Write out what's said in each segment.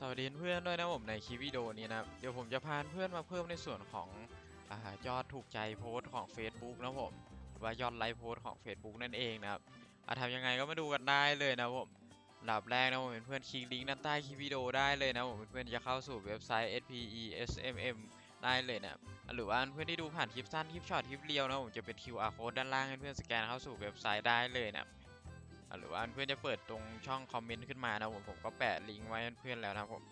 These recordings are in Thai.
สวัสดีเพื่อนด้วยนะผมในคลิปวิดีโอนี้นะครับเดี๋ยวผมจะพาเพื่อนมาเพิ่มในส่วนของอยอดถูกใจโพสต์ของ Facebook นะผมหรือว่ายอดไลค์โพสต์ของ Facebook นั่นเองนะครับอะทำยังไงก็มาดูกันได้เลยนะผมอันดับแรกนะผมเป็นเพื่อนคลิกลิงก์ด้านใต้คลิปวิดีโอได้เลยนะผมเพื่อนจะเข้าสู่เว็บไซต์ SPESMM ได้เลยนะครับอะหรือว่าเพื่อนที่ดูผ่านคลิปสั้นคลิปช็อตคลิปเรียวนะผมจะเป็น QR code ด้านล่างให้เพื่อนสแกนเข้าสู่เว็บไซต์ได้เลยนะครับอะ หรือว่าเพื่อนจะเปิดตรงช่องคอมเมนต์ขึ้นมานะผมผมก็แปะลิงก์ไว้เพื่อนแล้วนะผม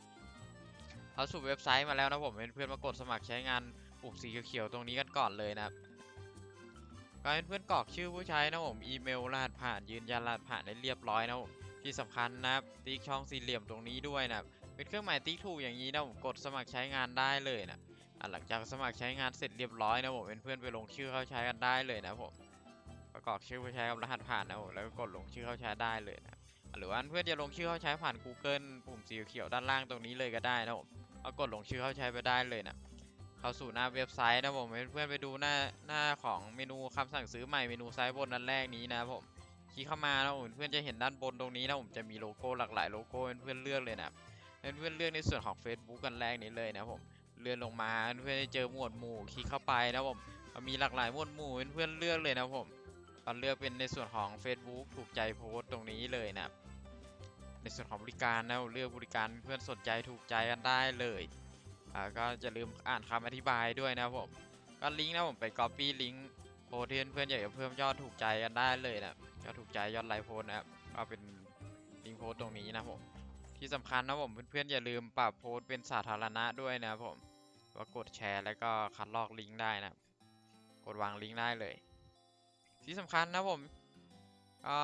เข้าสู่เว็บไซต์มาแล้วนะผมเพื่อนมากดสมัครใช้งานปุ่มสีเขียวๆตรงนี้กันก่อนเลยนะครับก็ให้เพื่อนกรอกชื่อผู้ใช้นะผมอีเมลรหัสผ่านยืนยันรหัสผ่านได้เรียบร้อยนะผมที่สำคัญนะครับติ๊กช่องสี่เหลี่ยมตรงนี้ด้วยนะเป็นเครื่องหมายติ๊กถูกอย่างนี้นะผมกดสมัครใช้งานได้เลยนะหลังจากสมัครใช้งานเสร็จเรียบร้อยนะผมเป็นเพื่อนไปลงชื่อเข้าใช้กันได้เลยนะผม ประกอบชื่อผู้ใช้กับรหัสผ่านนะผมแล้วก็กดลงชื่อเข้าใช้ได้เลยนะหรือว่าเพื่อนจะลงชื่อเข้าใช้ผ่าน Google ปุ่มสีเขียวด้านล่างตรงนี้เลยก็ได้นะผมเอากดลงชื่อเข้าใช้ไปได้เลยนะเข้าสู่หน้าเว็บไซต์นะผมให้เพื่อนไปดูหน้าหน้าของเมนูคำสั่งซื้อใหม่เมนูซ้ายบนด้านแรกนี้นะครับผมคลิกเข้ามานะผมเพื่อนจะเห็นด้านบนตรงนี้นะผมจะมีโลโก้หลากหลายโลโก้เพื่อนเลือกเลยนะเพื่อนเลือกในส่วนของ Facebook กันแรกนี้เลยนะผมเลื่อนลงมาเพื่อนจะเจอหมวดหมู่คลิกเข้าไปนะผมมีหลากหลายหมวดหมู่เพื่อนเลือกเลยนะผม ก็เลือกเป็นในส่วนของ Facebook ถูกใจโพสต์ตรงนี้เลยนะครับในส่วนของบริการนะเลือกบริการเพื่อนสนใจถูกใจกันได้เลยอ่าก็จะลืมอ่านคำอธิบายด้วยนะผมก็ลิงก์นะผมไป Copy ลิงก์โพสต์ที่เพื่อนอยากจะเพิ่มยอดถูกใจกันได้เลยนะยอดถูกใจยอดไลค์โพสต์นะครับก็เป็นลิงก์โพสต์ตรงนี้นะผมที่สำคัญนะผมเพื่อนๆอย่าลืมปรับโพสต์เป็นสาธารณะด้วยนะผมว่ากดแชร์แล้วก็คัดลอกลิงก์ได้นะกดวางลิงก์ได้เลย ที่สำคัญนะผมก็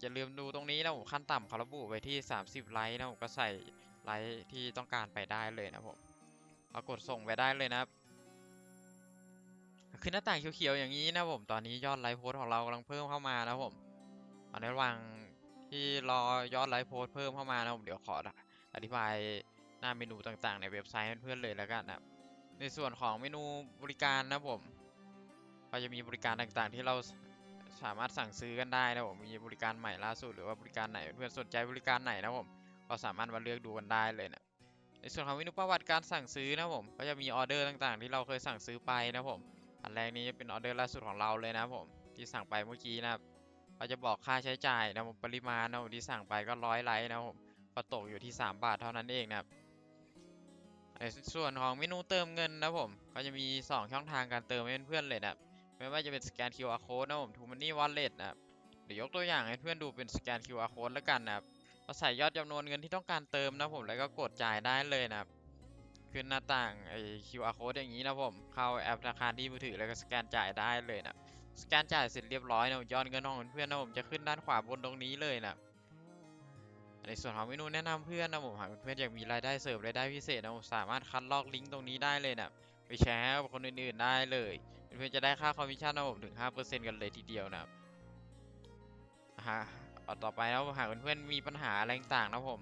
อย่าลืมดูตรงนี้นะผมขั้นต่ำเขาระบุไว้ที่ 30 ไลค์นะผมก็ใส่ไลค์ที่ต้องการไปได้เลยนะผมเอากดส่งไปได้เลยนะครับขึ้นหน้าต่างเขียวๆอย่างนี้นะผมตอนนี้ยอดไลค์โพสของเรากำลังเพิ่มเข้ามานะผมตอนในระหว่างที่รอยอดไลค์โพสเพิ่มเข้ามานะผมเดี๋ยวขออธิบายหน้าเมนูต่างๆ ในเว็บไซต์เพื่อนๆเลยแล้วกันนะในส่วนของเมนูบริการนะผมก็จะมีบริการต่างๆ ที่เรา สามารถสั่งซื้อกันได้นะผมมีบริการใหม่ล่าสุดหรือว่าบริการไหนเพื่อนสนใจบริการไหนนะผมก็สามารถมาเลือกดูกันได้เลยนะในส่วนของเมนูประวัติการสั่งซื้อนะผมก็จะมีออเดอร์ต่างๆ ที่เราเคยสั่งซื้อไปนะผมอันแรกนี้จะเป็นออเดอร์ล่าสุดของเราเลยนะผมที่สั่งไปเมื่อกี้นะครับก็จะบอกค่าใช้จ่ายนะผมปริมาณนะผมที่สั่งไปก็ร้อยไลค์นะผมก็ตกอยู่ที่ 3 บาทเท่านั้นเองนะครับในส่วนของเมนูเติมเงินนะผมก็จะมี 2 ช่องทางการเติมให้เพื่อนๆเลยนะครับ ไม่ว่าจะเป็นสแกน QR code นะผม t ูมันนี่วอลเล็ตนะครับเดี๋ยวยกตัวอย่างให้เพื่อนดูเป็นสแกน QR code แล้วกันนะครับเราใส่ยอดจำนวนเงินที่ต้องการเติมนะผมแล้วก็กดจ่ายได้เลยนะครับขึ้นหน้าต่างไอ้ QR code อย่างนี้นะผม เข้าแอปธนาคารที่มือถือแล้วก็สแกนจ่ายได้เลยนะสแกนจ่ายเสร็จเรียบร้อยนะยอดเงินของเพื่อนนะผมจะขึ้นด้านขวาบนตรงนี้เลยนะในส่วนของเมนูแนะนำเพื่อนนะผมหากเพื่อนอยากมีรายได้เสริมรายได้พิเศษนะผมสามารถคัดลอกลิงก์ตรงนี้ได้เลยนะไปแชร์ให้กับคนอื่นๆได้เลย เพื่อนจะได้ค่าคอมมิชชั่นนะผมถึง 5%กันเลยทีเดียวนะครับฮะเอาต่อไปแล้วหากเพื่อนๆมีปัญหาอะไรต่างๆนะผม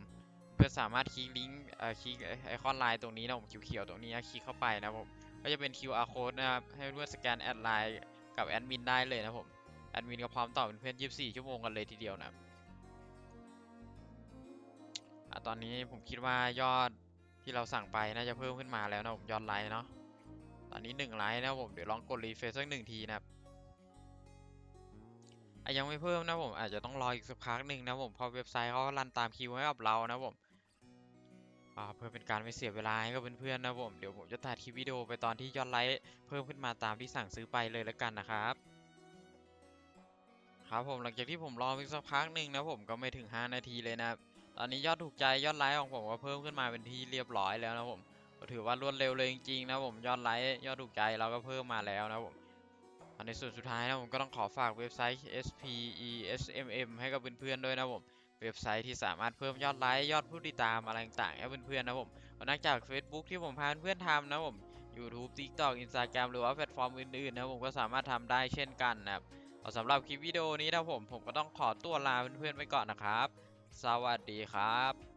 เพื่อนสามารถคลิกลิงก์เอ่อคลิกไอคอนไลน์ตรงนี้นะผมเขียวๆตรงนี้คลิกเข้าไปนะผมก็จะเป็น QR code นะครับให้เพื่อนสแกนแอดไลน์กับแอดมินได้เลยนะผมแอดมินก็พร้อมตอบเพื่อนๆ24 ชั่วโมงกันเลยทีเดียวนะครับตอนนี้ผมคิดว่ายอดที่เราสั่งไปน่าจะเพิ่มขึ้นมาแล้วนะผมยอดไลน์เนาะ ตอนนี้หนึ่งไลค์นะผมเดี๋ยวลองกดรีเฟรชสักหนึ่งทีนะครับยังไม่เพิ่มนะผมอาจจะต้องรออีกสักพักหนึ่งนะผมเพราะเว็บไซต์เขาก็รันตามคิวให้กับเรานะผมเพื่อเป็นการไม่เสียเวลาให้กับเพื่อนๆนะผมเดี๋ยวผมจะตัดคลิปวิดีโอไปตอนที่ยอดไลค์เพิ่มขึ้นมาตามที่สั่งซื้อไปเลยแล้วกันนะครับครับผมหลังจากที่ผมรออีกสักพักหนึ่งนะผมก็ไม่ถึง 5 นาทีเลยนะตอนนี้ยอดถูกใจยอดไลค์ของผมก็เพิ่มขึ้นมาเป็นที่เรียบร้อยแล้วนะผม ถือว่ารวดเร็วเลยจริงๆนะผมยอดไลค์ยอดถูกใจเราก็เพิ่มมาแล้วนะผมในส่วนสุดท้ายนะผมก็ต้องขอฝากเว็บไซต์ SPESMM ให้กับเพื่อนๆด้วยนะผมเว็บไซต์ที่สามารถเพิ่มยอดไลค์ยอดผู้ติดตามอะไรต่างๆให้เพื่อนๆนะผมนอกจาก Facebook ที่ผมพาเพื่อนๆทำนะผม YouTube TikTok Instagram หรือว่าแพลตฟอร์มอื่นๆนะผมก็สามารถทำได้เช่นกันนะครับสำหรับคลิปวิดีโอนี้นะผมผมก็ต้องขอตัวลาเพื่อนๆไปก่อนนะครับ สวัสดีครับ